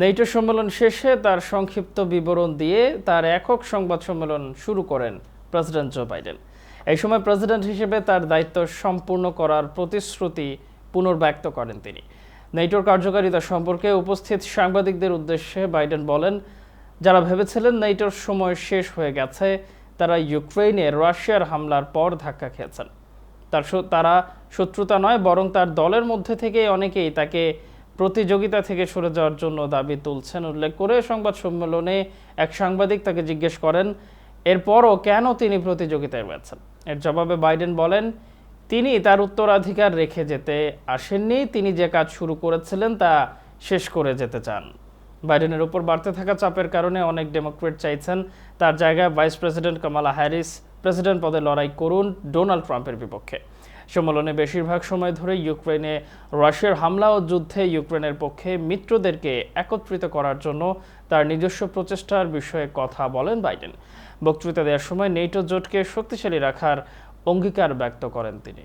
নেইটো সম্মেলন শেষে তার সংক্ষিপ্ত বিবরণ দিয়ে তার একক সংবাদ সম্মেলন শুরু করেন প্রেসিডেন্ট জো বাইডেন। এই সময় প্রেসিডেন্ট হিসেবে তার দায়িত্ব সম্পূর্ণ করার প্রতিশ্রুতি পুনর্ব্যক্ত করেন তিনি। নেইটোর কার্যকারিতা সম্পর্কে উপস্থিত সাংবাদিকদের উদ্দেশ্যে বাইডেন বলেন, যারা ভেবেছিলেন নেইটোর সময় শেষ হয়ে গেছে, তারা ইউক্রেনে রাশিয়ার হামলার পর ধাক্কা খেয়েছেন। তার তারা শত্রুতা নয়, বরং তার দলের মধ্যে থেকে অনেকেই তাকে প্রতিযোগিতা থেকে সরে যাওয়ার জন্য দাবি তুলছেন। উল্লেখ করে সংবাদ সম্মেলনে এক সাংবাদিক তাকে জিজ্ঞেস করেন, এরপরও কেন তিনি প্রতিযোগিতায় রয়েছেন? এর জবাবে বাইডেন বলেন, তিনি তার উত্তরাধিকার রেখে যেতে আসেননি। তিনি যে কাজ শুরু করেছিলেন তা শেষ করে যেতে চান। বাইডেনের উপর বাড়তে থাকা চাপের কারণে অনেক ডেমোক্রেট চাইছেন। তার জায়গায় vice president Kamala Harris, president পদে লড়াই করুন ডোনাল্ড ট্রাম্পের বিপক্ষে। সম্মেলনে বেশিরভাগ সময় ধরে ইউক্রেনে রাশিয়ার হামলা ও যুদ্ধে ইউক্রেনের পক্ষে মিত্রদেরকে একত্রিত করার জন্য তার নিজস্ব প্রচেষ্টার বিষয়ে কথা বলেন বাইডেন। বক্তৃতা দেওয়ার সময় নেটো জোটকে শক্তিশালী রাখার অঙ্গীকার ব্যক্ত করেন তিনি।